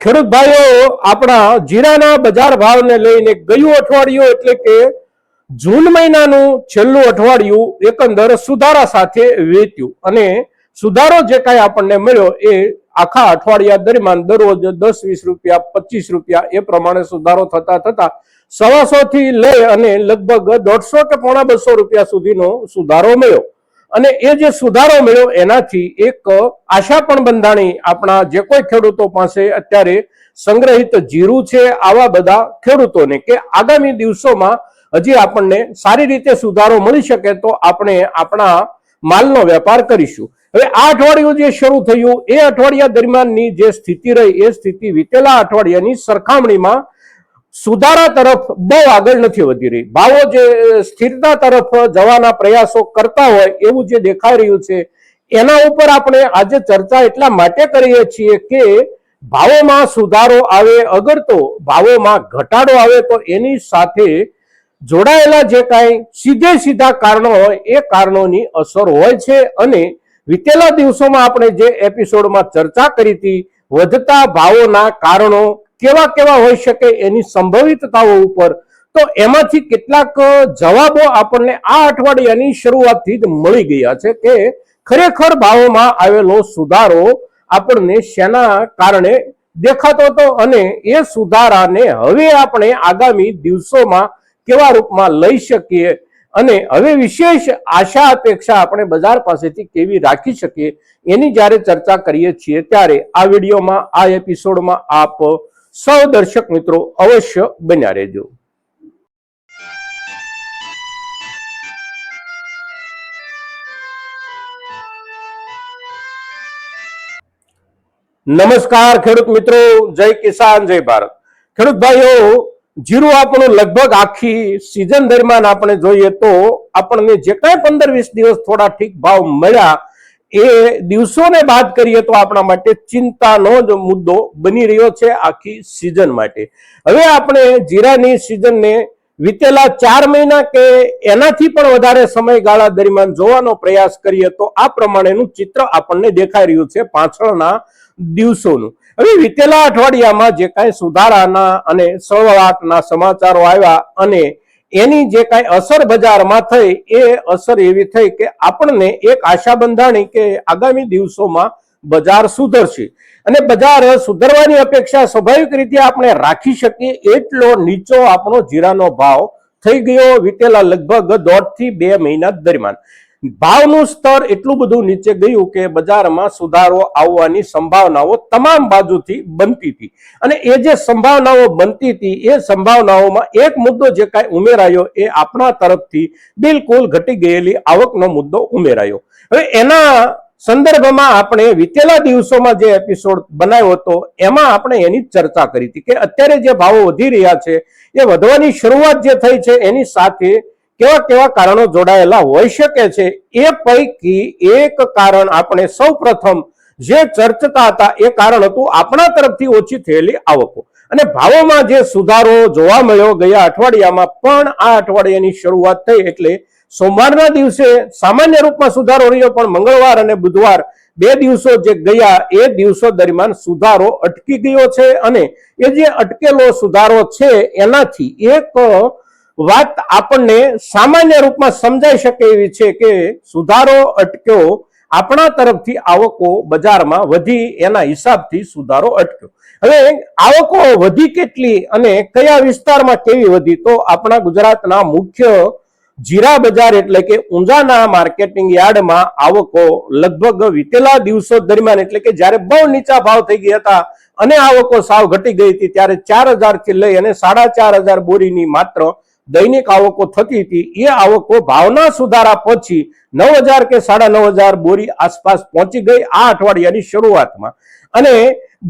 ખેડૂત ભાઈઓ આપણા જીરાના બજાર ભાવને લઈને ગયું અઠવાડિયું એટલે કે જૂન મહિનાનું છેલ્લું અઠવાડિયું એકંદર સુધારા સાથે વેચ્યું અને સુધારો જે કાંઈ આપણને મળ્યો એ આખા અઠવાડિયા દરમિયાન દરરોજ દસ વીસ રૂપિયા, પચીસ રૂપિયા એ પ્રમાણે સુધારો થતા થતા સવાસો થી લઈ અને લગભગ દોઢસો કે પોણા બસો રૂપિયા સુધીનો સુધારો મળ્યો. અને એ જે સુધારો મળ્યો એનાથી એક આશા પણ બંધાણી આપણા જે કોઈ ખેડૂતો પાસે અત્યારે સંગ્રહિત જીરું છે, આવા બધા ખેડૂતોને કે આગામી દિવસોમાં હજી આપણને સારી રીતે સુધારો મળી શકે તો આપણે આપણા માલનો વેપાર કરીશું. હવે આ અઠવાડિયું જે શરૂ થયું, એ અઠવાડિયા દરમિયાનની જે સ્થિતિ રહી, એ સ્થિતિ વીતેલા અઠવાડિયાની સરખામણીમાં સુધારા તરફ બહુ આગળ નથી વધી રહી. ભાવો જે સ્થિરતા તરફ જવાના પ્રયાસો કરતા હોય એવું જે દેખાઈ રહ્યું છે, એના ઉપર આપણે આજે ચર્ચા એટલા માટે કરીએ છીએ કે ભાવોમાં સુધારો આવે, અગર તો ભાવોમાં ઘટાડો આવે તો એની સાથે જોડાયેલા જે કાંઈ સીધે સીધા કારણો હોય, એ કારણોની અસર હોય છે. અને વિતેલા દિવસોમાં આપણે જે એપિસોડમાં ચર્ચા કરી હતી વધતા ભાવોના કારણો કેવા કેવા હોઈ શકે એની સંભવિતતાઓ ઉપર, તો એમાંથી કેટલાક જવાબો આપણને આ અઠવાડિયાની શરૂઆતથી જ મળી ગયા છે કે ખરેખર ભાવોમાં આવેલો સુધારો આપણને શેના કારણે દેખાતો હતો અને એ સુધારાને હવે આપણે આગામી દિવસોમાં કેવા રૂપમાં લઈ શકીએ અને હવે વિશેષ આશા અપેક્ષા આપણે બજાર પાસેથી કેવી રાખી શકીએ એની જ્યારે ચર્ચા કરીએ છીએ ત્યારે આ વિડીયોમાં, આ એપિસોડમાં આપ સૌ દર્શક મિત્રો અવશ્ય બન્યા રહેજો. નમસ્કાર ખેડૂત મિત્રો, જય કિસાન, જય ભારત. ખેડૂત ભાઈઓ જીરું આપણું લગભગ આખી સિઝન દરમિયાન આપણે જોઈએ તો આપણને જે કાંઈ પંદર વીસ દિવસ થોડા ઠીક ભાવ મળ્યા, એ દિવસોને બાદ કરીએ તો આપણા માટે ચિંતાનો જ મુદ્દો બની રહ્યો છે આખી સિઝન માટે. હવે આપણે જીરાની સિઝનને વીતેલા ચાર મહિના કે એનાથી પણ વધારે સમયગાળા દરમિયાન જોવાનો પ્રયાસ કરીએ તો આ પ્રમાણેનું ચિત્ર આપણને દેખાઈ રહ્યું છે પાછળના દિવસોનું. હવે વીતેલા અઠવાડિયામાં જે કાંઈ સુધારાના અને સળવળાટના સમાચારો આવ્યા અને એની જે કાંઈ અસર બજારમાં થઈ, એ અસર એવી થઈ કે આપણને એક આશા બંધાણી કે આગામી દિવસોમાં બજાર સુધરશે. અને બજાર સુધરવાની અપેક્ષા સ્વાભાવિક રીતે આપણે રાખી શકીએ એટલો નીચો આપણો જીરાનો ભાવ થઈ ગયો વીતેલા લગભગ દોઢથી બે મહિના દરમિયાન. ભાવનું સ્તર એટલું બધું નીચે ગયું કે બજારમાં સુધારો આવવાની સંભાવનાઓ તમામ બાજુથી બનતી હતી. અને એ જે સંભાવનાઓ બનતી હતી, એ સંભાવનાઓમાં એક મુદ્દો જે કાંઈ ઉમેરાયો એ આપણા તરફથી બિલકુલ ઘટી ગયેલી આવકનો મુદ્દો ઉમેરાયો. હવે એના સંદર્ભમાં આપણે વીતેલા દિવસોમાં જે એપિસોડ બનાવ્યો હતો, એમાં આપણે એની ચર્ચા કરી હતી કે અત્યારે જે ભાવો વધી રહ્યા છે, એ વધવાની શરૂઆત જે થઈ છે એની સાથે કેવા કેવા કારણો જોડાયેલા હોઈ શકે છે એ પૈકી એક કારણ આપણે સૌ જે ચર્ચતા હતા એ કારણ હતું આપણા તરફથી ઓછી થયેલી આવકો. અને ભાવોમાં જે સુધારો જોવા મળ્યો ગયા અઠવાડિયામાં પણ આ અઠવાડિયાની શરૂઆત થઈ એટલે સોમવારના દિવસે સામાન્ય રૂપમાં સુધારો રહ્યો પણ મંગળવાર અને બુધવાર બે દિવસો જે ગયા એ દિવસો દરમિયાન સુધારો અટકી ગયો છે અને એ જે અટકેલો સુધારો છે એનાથી એક વાત આપણને સામાન્ય રૂપમાં સમજાઈ શકે એવી છે કે સુધારો અટક્યો, આપણા તરફથી આવકો બજારમાં વધી, એના હિસાબથી સુધારો અટક્યો. હવે આવકો વધી કેટલી અને કયા વિસ્તારમાં કેવી વધી, તો આપણા ગુજરાતના મુખ્ય જીરા બજાર એટલે કે ઊંઝાના માર્કેટિંગ યાર્ડમાં આવકો લગભગ વીતેલા દિવસો દરમિયાન એટલે કે જ્યારે બહુ નીચા ભાવ થઈ ગયા હતા અને આવકો સાવ ઘટી ગઈ હતી, ત્યારે ચારથી લઈ અને સાડા ચાર હજાર બોરીની માત્ર દૈનિક આવકો થતી હતી. એ આવકો ભાવના સુધારા પછી નવ હજાર કે સાડા નવ હજાર બોરી આસપાસ પહોંચી ગઈ આ અઠવાડિયાની શરૂઆતમાં. અને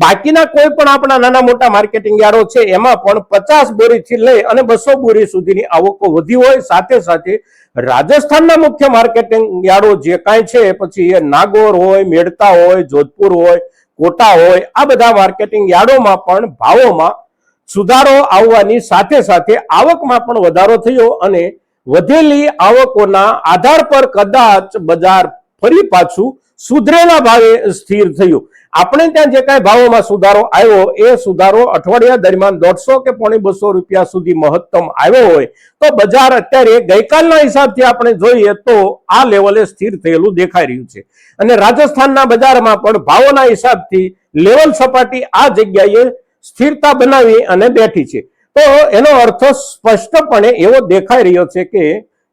બાકીના કોઈ પણ આપણા નાના મોટા માર્કેટિંગ યાર્ડો છે, એમાં પણ પચાસ બોરીથી લઈ અને બસો બોરી સુધીની આવકો વધી હોય. સાથે સાથે રાજસ્થાનના મુખ્ય માર્કેટિંગ યાર્ડો જે કાંઈ છે, પછી એ નાગોર હોય, મેડતા હોય, જોધપુર હોય, કોટા હોય, આ બધા માર્કેટિંગ યાર્ડોમાં પણ ભાવોમાં સુધારો આવવાની સાથે સાથે આવકમાં પણ વધારો થયો અને વધેલી આવકોના આધાર પર કદાચ બજાર ફરી પાછું સુધરેલા ભાવે સ્થિર થયું. આપણે ત્યાં જે કાંઈ ભાવોમાં સુધારો આવ્યો, એ સુધારો અઠવાડિયા દરમિયાન દોઢસો કે પોણી બસો રૂપિયા સુધી મહત્તમ આવ્યો હોય, તો બજાર અત્યારે ગઈકાલના હિસાબથી આપણે જોઈએ તો આ લેવલે સ્થિર થયેલું દેખાઈ રહ્યું છે. અને રાજસ્થાનના બજારમાં પણ ભાવોના હિસાબથી લેવલ સપાટી આ જગ્યાએ સ્થિરતા બનાવી અને બેઠી છે. તો એનો અર્થ સ્પષ્ટપણે એવો દેખાઈ રહ્યો છે કે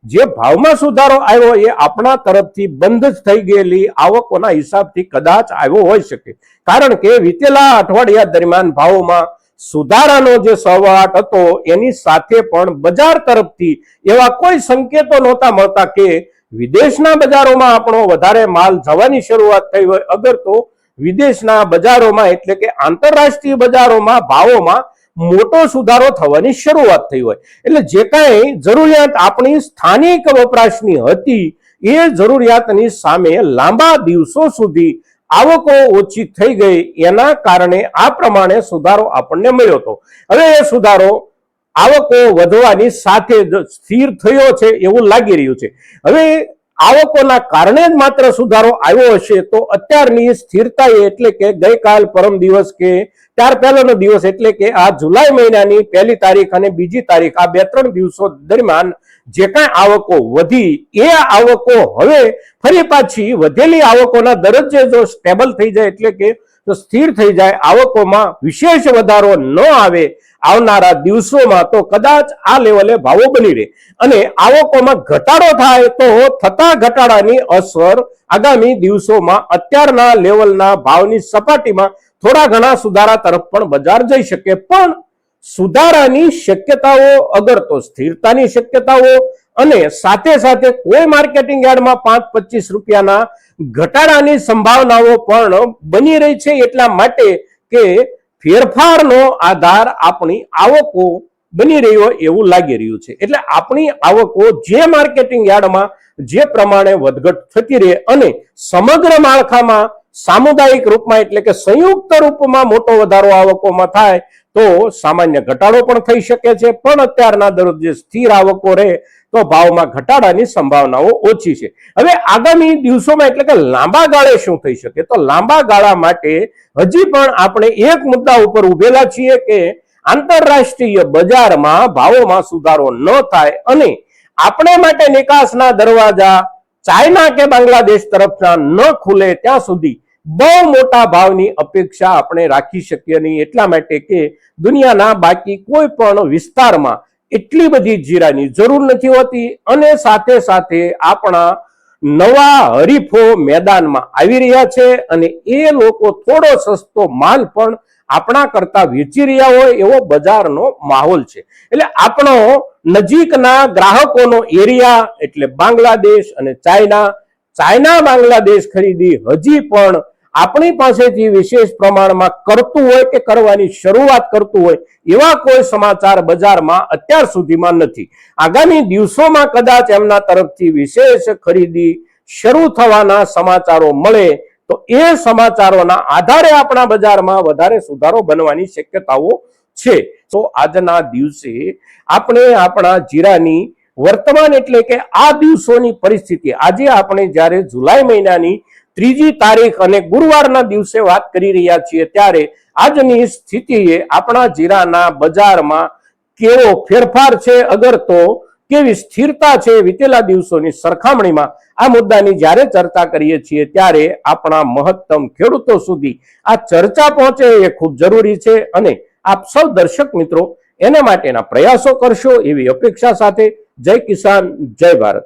જે ભાવમાં સુધારો આવ્યો એ આપણા તરફથી બંધ જ થઈ ગયેલી આવકોના હિસાબથી કદાચ આવ્યો હોઈ શકે. કારણ કે વીતેલા અઠવાડિયા દરમિયાન ભાવોમાં સુધારાનો જે સહવાટ હતો એની સાથે પણ બજાર તરફથી એવા કોઈ સંકેતો નહોતા મળતા કે વિદેશના બજારોમાં આપણો વધારે માલ જવાની શરૂઆત થઈ હોય. અગર તો વિદેશના બજારોમાં એટલે કે આંતરરાષ્ટ્રીય બજારોમાં ભાવોમાં મોટો સુધારો થવાની શરૂઆત થઈ હોય. એટલે જે કાંઈ જરૂરિયાત આપણી સ્થાનિક વપરાશની હતી, એ જરૂરિયાતની સામે લાંબા દિવસો સુધી આવકો ઓછી થઈ ગઈ. એના કારણે આ પ્રમાણે સુધારો આપણને મળ્યો હતો. હવે એ સુધારો આવકો વધવાની સાથે જ સ્થિર થયો છે એવું લાગી રહ્યું છે. હવે આવકોના કારણે જ માત્ર સુધારો આવ્યો હશે તો અત્યારની સ્થિરતા એટલે કે ગઈકાલ પરમ દિવસ કે ત્યાર પહેલાનો દિવસ એટલે કે આ જુલાઈ મહિનાની પહેલી તારીખ અને બીજી તારીખ, આ બે ત્રણ દિવસો દરમિયાન જે કાંઈ આવકો વધી, એ આવકો હવે ફરી પાછી વધેલી આવકોના દરજ્જે જો સ્ટેબલ થઈ જાય એટલે કે સ્થિર થઈ જાય, આવકોમાં વિશેષ વધારો ન આવે આવનારા દિવસોમાં તો કદાચ આ લેવલે ભાવો બની રહે. અને આવકોમાં ઘટાડો થાય તો થતા ઘટાડાની અસર આગામી દિવસોમાં અત્યારના લેવલના ભાવની સપાટીમાં થોડા ઘણા સુધારા તરફ પણ બજાર જઈ શકે. પણ સુધારાની શક્યતાઓ, અગર તો સ્થિરતાની શક્યતાઓ અને સાથે સાથે કોઈ માર્કેટિંગ યાર્ડમાં પાંચ પચીસ રૂપિયાના ઘટાડાની સંભાવનાઓ પણ બની રહી છે એટલા માટે કે ફેરફારનો આધાર આપણી આવકો બની રહ્યો એવું લાગી રહ્યું છે. એટલે આપણી આવકો જે માર્કેટિંગ યાર્ડમાં જે પ્રમાણે વધઘટ થતી રહે અને સમગ્ર માળખામાં સામુદાયિક રૂપમાં એટલે કે સંયુક્ત રૂપમાં મોટો વધારો આવકોમાં થાય તો સામાન્ય ઘટાડો પણ થઈ શકે છે. પણ અત્યારના દરરોજ સ્થિર આવકો રહે તો ભાવમાં ઘટાડાની સંભાવનાઓ ઓછી છે. હવે આગામી દિવસોમાં એટલે કે લાંબા ગાળે શું થઈ શકે? તો લાંબા ગાળા માટે હજી પણ આપણે એક મુદ્દા ઉપર ઉભેલા છીએ કે આંતરરાષ્ટ્રીય બજારમાં ભાવોમાં સુધારો ન થાય અને આપણે માટે નિકાસના દરવાજા ચાઇના કે બાંગ્લાદેશ તરફના ન ખુલે ત્યાં સુધી બહુ મોટા ભાવની અપેક્ષા આપણે રાખી શકીએ નહીં એટલા માટે કે દુનિયાના બાકી કોઈ પણ વિસ્તારમાં એટલી બધી જીરાની જરૂર નથી હોતી અને સાથે સાથે આપણા નવા હરીફો મેદાનમાં આવી રહ્યા છે અને એ લોકો થોડો સસ્તો માલ પણ આપણા કરતા વેચી રહ્યા હોય એવો બજારનો માહોલ છે. એટલે આપણો નજીકના ગ્રાહકોનો એરિયા એટલે બાંગ્લાદેશ અને ચાઇના ચાઇના બાંગ્લાદેશ ખરીદી હજી પણ આપણી પાસેથી વિશેષ પ્રમાણમાં કરતું હોય કે કરવાની શરૂઆત કરતું હોય, એવા કોઈ સમાચાર બજારમાં અત્યાર સુધીમાં નથી. આગામી દિવસોમાં કદાચ એમના તરફથી વિશેષ ખરીદી શરૂ થવાના સમાચારો મળે, તો એ સમાચારોના આધારે આપણા બજારમાં વધારે સુધારો બનવાની શક્યતાઓ છે. તો આજના દિવસે આપણે આપણા જીરાની વર્તમાન એટલે કે આ દિવસોની પરિસ્થિતિ, આજે આપણે જ્યારે જુલાઈ મહિનાની ત્રીજી તારીખ અને ગુરુવારના દિવસે વાત કરી રહ્યા છીએ ત્યારે આજની સ્થિતિએ આપણા જીરાના બજારમાં કેવો ફેરફાર છે, અગર તો કેવી સ્થિરતા છે વીતેલા દિવસોની સરખામણીમાં આ મુદ્દાની જ્યારે ચર્ચા કરીએ છીએ ત્યારે આપણા મહત્તમ ખેડૂતો સુધી આ ચર્ચા પહોંચે એ ખૂબ જરૂરી છે અને આપ સૌ દર્શક મિત્રો એના માટેના પ્રયાસો કરશો એવી અપેક્ષા સાથે જય કિસાન, જય ભારત.